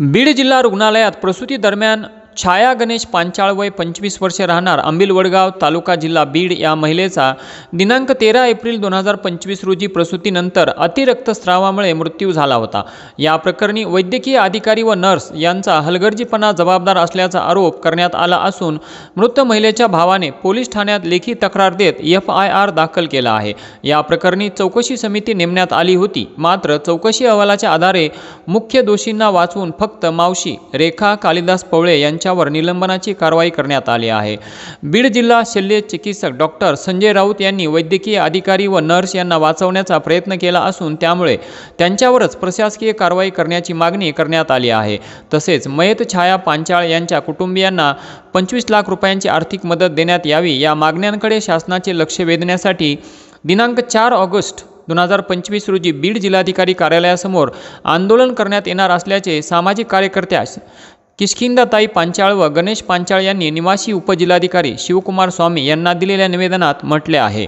बीड जिल्हा रुग्णालयात प्रसूती दरम्यान छाया गणेश पांचाळ वय पंचवीस वर्षे राहणार आंबिल वडगाव तालुका जिल्हा बीड या महिलेचा दिनांक तेरा एप्रिल दोन हजार पंचवीस रोजी प्रसूतीनंतर अतिरक्तस्रावामुळे मृत्यू झाला होता. या प्रकरणी वैद्यकीय अधिकारी व नर्स यांचा हलगर्जीपणा जबाबदार असल्याचा आरोप करण्यात आला असून मृत महिलेच्या भावाने पोलीस ठाण्यात लेखी तक्रार देत एफ आय आर दाखल केला आहे. या प्रकरणी चौकशी समिती नेमण्यात आली होती. मात्र चौकशी अहवालाच्या आधारे मुख्य दोषींना वाचवून फक्त मावशी रेखा कालिदास पवळे यांच्यावर निलंबनाची कारवाई करण्यात आली आहे. बीड जिल्हा शल्य चिकित्सक डॉक्टर संजय राऊत यांनी वैद्यकीय अधिकारी व नर्स यांना वाचवण्याचा प्रयत्न केला असून त्यामुळे त्यांच्यावरच प्रशासकीय कारवाई करण्याची मागणी करण्यात आली आहे. तसेच मयत छाया पांचाळ यांच्या कुटुंबियांना पंचवीस लाख रुपयांची आर्थिक मदत देण्यात यावी या मागण्यांकडे शासनाचे लक्ष वेधण्यासाठी दिनांक चार ऑगस्ट दोन हजार पंचवीस रोजी बीड जिल्हाधिकारी कार्यालयासमोर आंदोलन करण्यात येणार असल्याचे सामाजिक कार्यकर्त्या किष्किंदाताई पांचाळ व गणेश पांचाळ यांनी निवासी उपजिल्हाधिकारी शिवकुमार स्वामी यांना दिलेल्या निवेदनात म्हटले आहे.